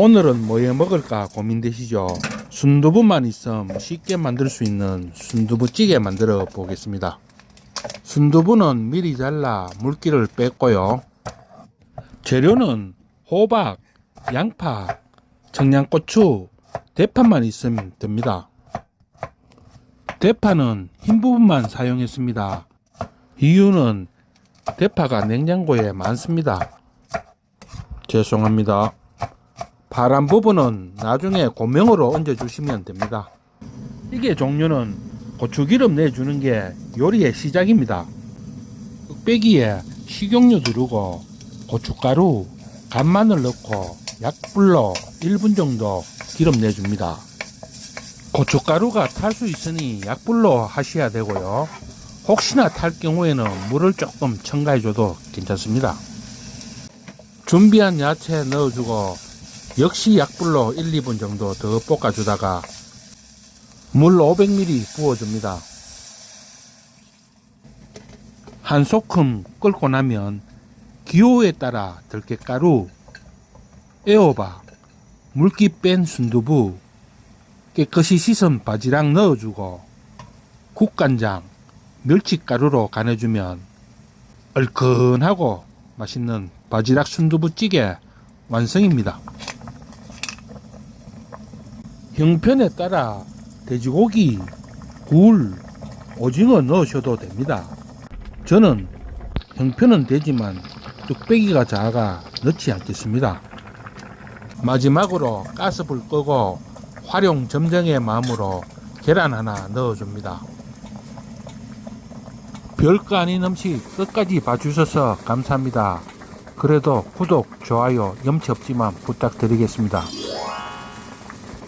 오늘은 뭐 해 먹을까 고민되시죠? 순두부만 있으면 쉽게 만들 수 있는 순두부찌개 만들어 보겠습니다. 순두부는 미리 잘라 물기를 뺐고요. 재료는 호박, 양파, 청양고추, 대파만 있으면 됩니다. 대파는 흰 부분만 사용했습니다. 이유는 대파가 냉장고에 많습니다. 죄송합니다. 파란 부분은 나중에 고명으로 얹어 주시면 됩니다. 이게 종류는 고추기름 내주는 게 요리의 시작입니다. 뚝배기에 식용유 두르고 고춧가루, 간마늘 넣고 약불로 1분 정도 기름 내줍니다. 고춧가루가 탈 수 있으니 약불로 하셔야 되고요. 혹시나 탈 경우에는 물을 조금 첨가해줘도 괜찮습니다. 준비한 야채 넣어주고 역시 약불로 1, 2분 정도 더 볶아주다가 물 500ml 부어줍니다. 한 소끔 끓고 나면 기호에 따라 들깨가루, 애호박, 물기 뺀 순두부, 깨끗이 씻은 바지락 넣어주고 국간장, 멸치가루로 간해주면 얼큰하고 맛있는 바지락 순두부찌개 완성입니다. 형편에 따라 돼지고기, 굴, 오징어 넣으셔도 됩니다. 저는 형편은 되지만 뚝배기가 작아 넣지 않겠습니다. 마지막으로 가스불 끄고 활용 점정의 마음으로 계란 하나 넣어줍니다. 별거 아닌 음식 끝까지 봐주셔서 감사합니다. 그래도 구독, 좋아요, 염치 없지만 부탁드리겠습니다.